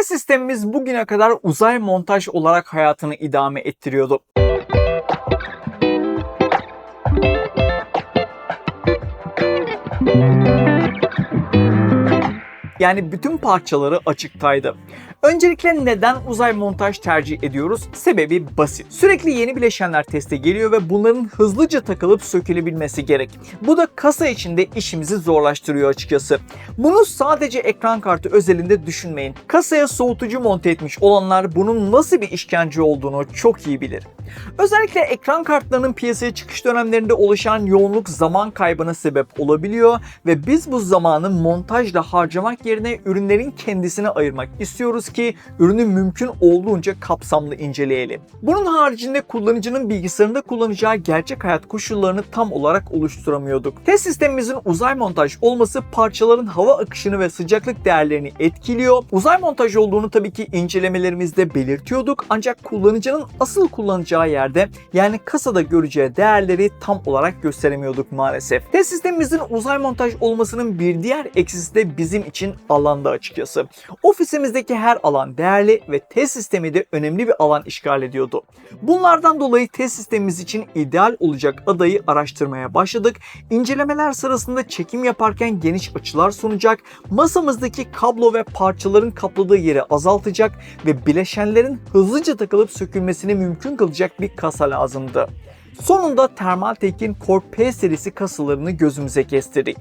Test sistemimiz bugüne kadar uzay montaj olarak hayatını idame ettiriyordu. Yani bütün parçaları açıktaydı. Öncelikle neden uzay montaj tercih ediyoruz? Sebebi basit. Sürekli yeni bileşenler teste geliyor ve bunların hızlıca takılıp sökülebilmesi gerek. Bu da kasa içinde işimizi zorlaştırıyor açıkçası. Bunu sadece ekran kartı özelinde düşünmeyin. Kasaya soğutucu monte etmiş olanlar bunun nasıl bir işkence olduğunu çok iyi bilir. Özellikle ekran kartlarının piyasaya çıkış dönemlerinde oluşan yoğunluk zaman kaybına sebep olabiliyor ve biz bu zamanı montajla harcamak yerine ürünlerin kendisine ayırmak istiyoruz ki ürünü mümkün olduğunca kapsamlı inceleyelim. Bunun haricinde kullanıcının bilgisayarında kullanacağı gerçek hayat koşullarını tam olarak oluşturamıyorduk. Test sistemimizin uzay montaj olması parçaların hava akışını ve sıcaklık değerlerini etkiliyor. Uzay montaj olduğunu tabii ki incelemelerimizde belirtiyorduk ancak kullanıcının asıl kullanacağı yerde yani kasada göreceği değerleri tam olarak gösteremiyorduk maalesef. Test sistemimizin uzay montaj olmasının bir diğer eksisi de bizim için alanda açıkçası. Ofisimizdeki her alan değerli ve test sistemi de önemli bir alan işgal ediyordu. Bunlardan dolayı test sistemimiz için ideal olacak adayı araştırmaya başladık. İncelemeler sırasında çekim yaparken geniş açılar sunacak, masamızdaki kablo ve parçaların kapladığı yeri azaltacak ve bileşenlerin hızlıca takılıp sökülmesini mümkün kılacak bir kasa lazımdı. Sonunda Thermaltake'in Core P serisi kasalarını gözümüze kestirdik.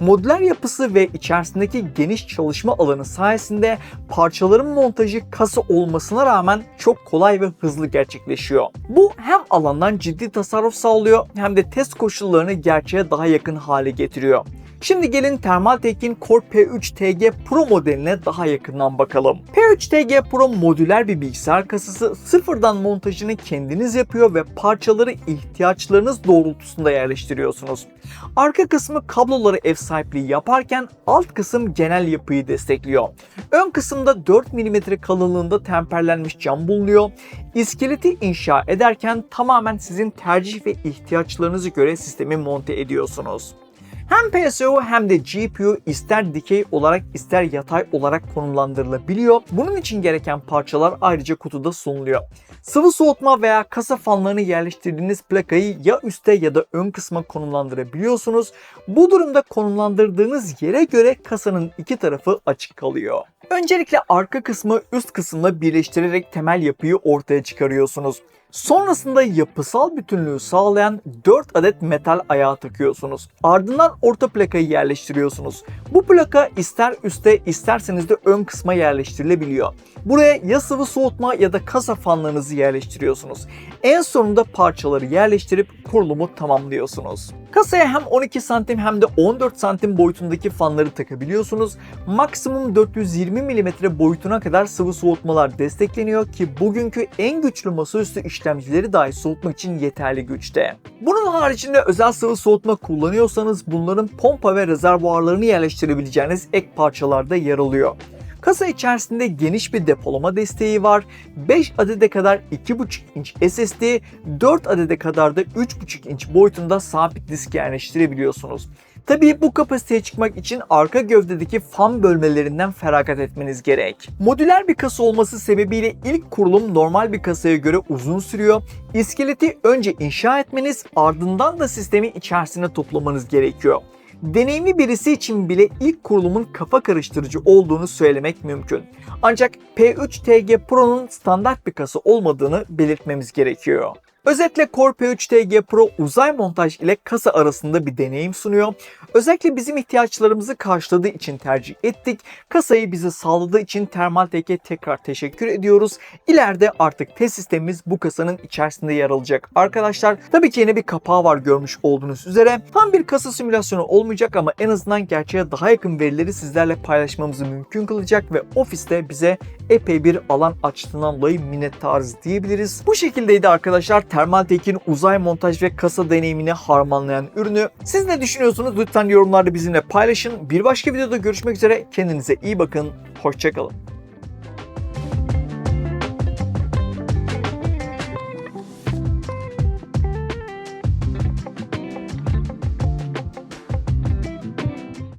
Modüler yapısı ve içerisindeki geniş çalışma alanı sayesinde parçaların montajı kasa olmasına rağmen çok kolay ve hızlı gerçekleşiyor. Bu hem alandan ciddi tasarruf sağlıyor hem de test koşullarını gerçeğe daha yakın hale getiriyor. Şimdi gelin Thermaltake'in Core P3 TG Pro modeline daha yakından bakalım. P3 TG Pro modüler bir bilgisayar kasası sıfırdan montajını kendiniz yapıyor ve parçaları ihtiyaçlarınız doğrultusunda yerleştiriyorsunuz. Arka kısmı kabloları ev sahipliği yaparken alt kısım genel yapıyı destekliyor. Ön kısımda 4 mm kalınlığında temperlenmiş cam bulunuyor. İskeleti inşa ederken tamamen sizin tercih ve ihtiyaçlarınızı göre sistemi monte ediyorsunuz. Hem PSU hem de GPU ister dikey olarak ister yatay olarak konumlandırılabiliyor. Bunun için gereken parçalar ayrıca kutuda sunuluyor. Sıvı soğutma veya kasa fanlarını yerleştirdiğiniz plakayı ya üste ya da ön kısma konumlandırabiliyorsunuz. Bu durumda konumlandırdığınız yere göre kasanın iki tarafı açık kalıyor. Öncelikle arka kısmı üst kısımla birleştirerek temel yapıyı ortaya çıkarıyorsunuz. Sonrasında yapısal bütünlüğü sağlayan 4 adet metal ayağı takıyorsunuz. Ardından orta plakayı yerleştiriyorsunuz. Bu plaka ister üste isterseniz de ön kısma yerleştirilebiliyor. Buraya ya sıvı soğutma ya da kasa fanlarınızı yerleştiriyorsunuz. En sonunda parçaları yerleştirip kurulumu tamamlıyorsunuz. Kasaya hem 12 santim hem de 14 santim boyutundaki fanları takabiliyorsunuz. Maksimum 420 mm boyutuna kadar sıvı soğutmalar destekleniyor ki bugünkü en güçlü masaüstü işlemcileri dahi soğutmak için yeterli güçte. Bunun haricinde özel sıvı soğutma kullanıyorsanız bunların pompa ve rezervuarlarını yerleştirebileceğiniz ek parçalarda yer alıyor. Kasa içerisinde geniş bir depolama desteği var. 5 adede kadar 2.5 inç SSD, 4 adede kadar da 3.5 inç boyutunda sabit disk yerleştirebiliyorsunuz. Tabii bu kapasiteye çıkmak için arka gövdedeki fan bölmelerinden feragat etmeniz gerek. Modüler bir kasa olması sebebiyle ilk kurulum normal bir kasaya göre uzun sürüyor. İskeleti önce inşa etmeniz ardından da sistemi içerisine toplamanız gerekiyor deneyimli birisi için bile ilk kurulumun kafa karıştırıcı olduğunu söylemek mümkün. Ancak P3 TG Pro'nun standart bir kasa olmadığını belirtmemiz gerekiyor. Özetle Core P3 TG Pro uzay montaj ile kasa arasında bir deneyim sunuyor. Özellikle bizim ihtiyaçlarımızı karşıladığı için tercih ettik. Kasayı bize sağladığı için Thermaltake'e tekrar teşekkür ediyoruz. İleride artık test sistemimiz bu kasanın içerisinde yer alacak. Arkadaşlar tabii ki yine bir kapağı var görmüş olduğunuz üzere. Tam bir kasa simülasyonu olmayacak ama en azından gerçeğe daha yakın verileri sizlerle paylaşmamızı mümkün kılacak ve ofiste bize epey bir alan açtığından dolayı minnettarız diyebiliriz. Bu şekildeydi arkadaşlar Thermaltake'in uzay montaj ve kasa deneyimini harmanlayan ürünü. Siz ne düşünüyorsunuz? Lütfen yorumlarda bizimle paylaşın. Bir başka videoda görüşmek üzere. Kendinize iyi bakın. Hoşçakalın.